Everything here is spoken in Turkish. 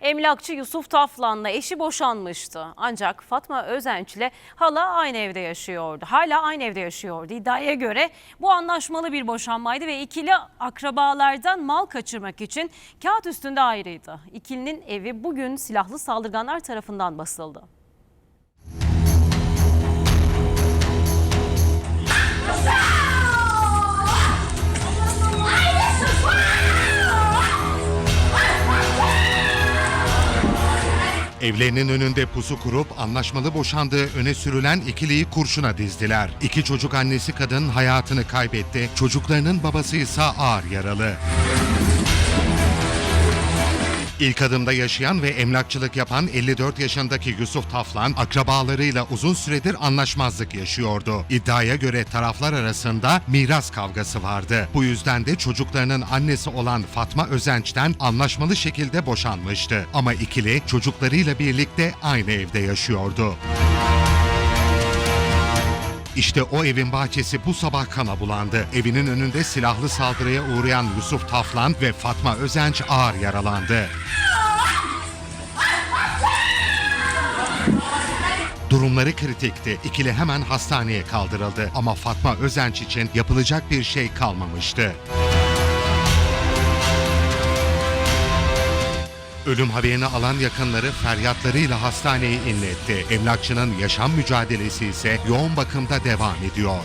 Emlakçı Yusuf Taflan'la eşi boşanmıştı. Ancak Fatma Özenç ile hala aynı evde yaşıyordu. Hala aynı evde yaşıyordu. İddiaya göre bu anlaşmalı bir boşanmaydı ve ikili akrabalardan mal kaçırmak için kağıt üstünde ayrıydı. İkilinin evi bugün silahlı saldırganlar tarafından basıldı. Evlerinin önünde pusu kurup anlaşmalı boşandığı öne sürülen ikiliyi kurşuna dizdiler. İki çocuk annesi kadın hayatını kaybetti. Çocuklarının babası ise ağır yaralı. İlk adımda yaşayan ve emlakçılık yapan 54 yaşındaki Yusuf Taflan akrabalarıyla uzun süredir anlaşmazlık yaşıyordu. İddiaya göre taraflar arasında miras kavgası vardı. Bu yüzden de çocuklarının annesi olan Fatma Özenç'ten anlaşmalı şekilde boşanmıştı. Ama ikili çocuklarıyla birlikte aynı evde yaşıyordu. İşte o evin bahçesi bu sabah kana bulandı. Evinin önünde silahlı saldırıya uğrayan Yusuf Taflan ve Fatma Özenç ağır yaralandı. Durumları kritikti. İkili hemen hastaneye kaldırıldı. Ama Fatma Özenç için yapılacak bir şey kalmamıştı. Ölüm haberini alan yakınları feryatlarıyla hastaneyi inletti. Emlakçının yaşam mücadelesi ise yoğun bakımda devam ediyor.